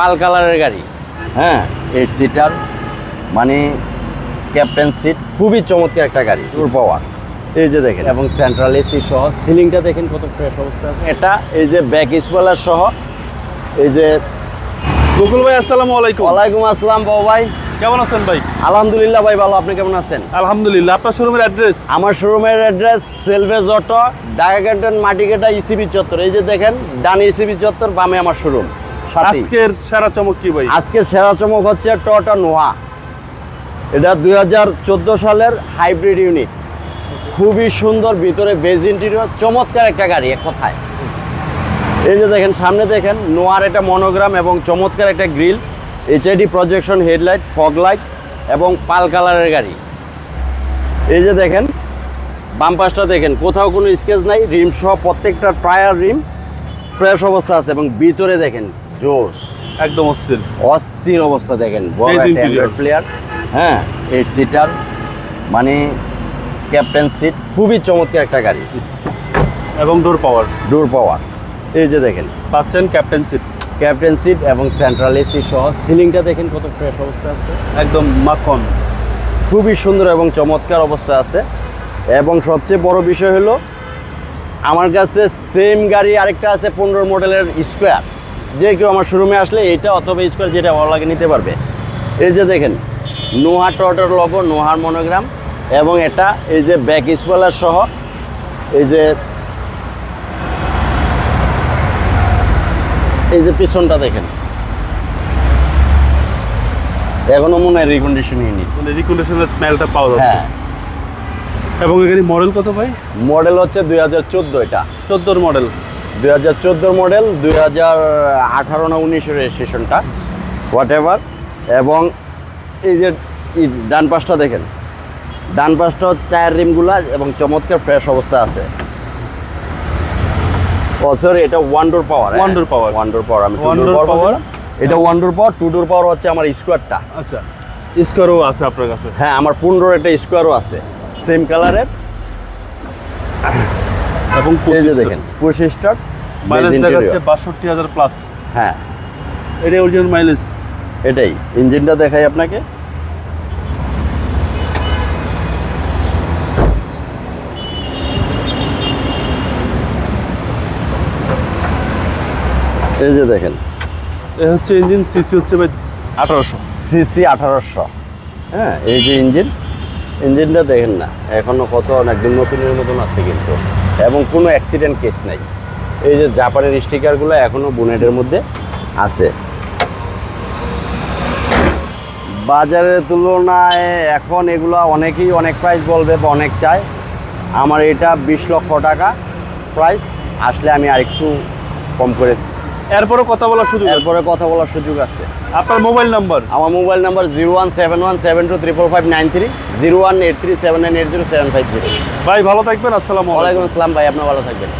পাল কালারের গাড়ি। হ্যাঁ এইট সিটার মানে ক্যাপ্টেন সিট খুবই চমৎকার একটা গাড়ি টুর পাওয়ার এই যে দেখেন। এবং সেন্ট্রাল এসি সহ সিলিংটা দেখেন কত ফ্রেশ অবস্থা আছে। এটা এই যে ব্যাক স্পলার সহ এই যে বকুল ভাই আসসালামু আলাইকুম। ওয়ালাইকুম আসসালাম বাবু ভাই। কেমন আছেন ভাই? আলহামদুলিল্লাহ ভাই ভালো। আপনি কেমন আছেন? আলহামদুলিল্লাহ। আপনার শোরুমের অ্যাড্রেস আমার শোরুমের অ্যাড্রেস সেলভেজ অটো ক্যান্টন মাটিকেটা ইসিবি চত্বর। এই যে দেখেন ডান ইসিবি চত্বর বামে আমার শোরুম আজকের সেরা চমক কি ভাই? আজকের সেরা চমক হচ্ছে টটা নোয়া এটা দু হাজার চোদ্দ সালের হাইব্রিড ইউনিট খুবই সুন্দর ভিতরে বেজ ইন্টেরিয়র চমৎকার একটা গাড়ি এক কথায়। এই যে দেখেন সামনে দেখেন নোয়ার একটা মনোগ্রাম এবং চমৎকার একটা grill HID projection headlight fog light এবং পাল কালারের গাড়ি। এই যে দেখেন বাম পাশটা দেখেন কোথাও কোনো স্কেচ নাই রিম সহ প্রত্যেকটা টায়ার রিম ফ্রেশ অবস্থা আছে এবং ভিতরে দেখেন জোশ। একদম অস্থির। অস্থির অবস্থা দেখেন বড় প্লেয়ার হ্যাঁ এইট সিটার মানে ক্যাপ্টেন সিট খুবই চমৎকার একটা গাড়ি। এবং ডোর পাওয়ার ডোর পাওয়ার এই যে দেখেন। পাচ্ছেন ক্যাপ্টেন সিট ক্যাপ্টেন সিট এবং সেন্ট্রাল এসি সহ। সিলিংটা দেখেন কত ফ্রেশ অবস্থা আছে। একদম মাখন। খুবই সুন্দর এবং চমৎকার অবস্থা আছে। এবং সবচেয়ে বড় বিষয় হলো আমার কাছে সেম গাড়ি আরেকটা আছে পনেরো মডেলের স্কোয়ার যে কেউ আমার শোরুমে আসলে এটা অথবা স্কোয়ার যেটা ভালো লাগে নিতে পারবে। এই যে দেখেন নোহা টটার লগো নোহার মনোগ্রাম এবং এটা এই যে ব্যাক স্পলার সহ এই যে এই যে পিছনটা দেখেন। এখনও মনে হয় রিকন্ডিশন ইউনিট মানে রিকুলেশনের স্মেলটা পাওয়া যাচ্ছে। হ্যাঁ। এবং এখানে মডেল কত ভাই? মডেল হচ্ছে দুই হাজার চোদ্দ এটা। চোদ্দোর মডেল দুই হাজার চোদ্দোর মডেল দুই হাজার আঠারো না উনিশের রেজিস্ট্রেশনটা হোয়াট এভার এবং এই যে ডান পাশটা দেখেন ডান পাশটা টায়ার রিমগুলা এবং চমৎকার ফ্রেশ অবস্থা আছে। ও সরি এটা one door power One door power. One door power আমি টু ডোর পাওয়ার এটা one door power two door power হচ্ছে আমার স্কোয়ারটা আচ্ছা স্কোয়ারও আছে আপনার কাছে? হ্যাঁ আমার পনেরোর একটা স্কোয়ারও আছে সেম কালারের এবং এই যে দেখেন পুশ স্টার্ট মাইলেজ দেখাচ্ছে বাষট্টি হাজার প্লাস হ্যাঁ। এটা অরিজিনাল মাইলেজ এটাই ইঞ্জিনটা দেখাই আপনাকে। এই যে দেখেন। এ হচ্ছে ইঞ্জিন সিসি হচ্ছে ভাই আঠারোশো। সিসি আঠারোশো। হ্যাঁ এই যে ইঞ্জিন ইঞ্জিনটা দেখেন না, এখনও কত একদম নতুনের মতন আছে কিন্তু। এবং কোনো অ্যাক্সিডেন্ট কেস নাই। এই যে জাপানের স্টিকারগুলো এখনও বুনেটের মধ্যে আছে। বাজারের তুলনায় এখন এগুলো অনেকেই অনেক প্রাইস বলবে বা অনেক চায়। আমার এটা বিশ লক্ষ টাকা প্রাইস আসলে আমি আরেকটু কম করে এরপরও কথা বলার সুযোগ এরপরে কথা বলার সুযোগ আছে। আপনার মোবাইল নাম্বার? আমার mobile number zero one seven one seven two triple five nine three zero one eight three seven nine eight zero seven five zero. ভাই ভালো থাকবেন আসসালামু আলাইকুম। আসসালাম ভাই আপনার ভালো থাকবেন।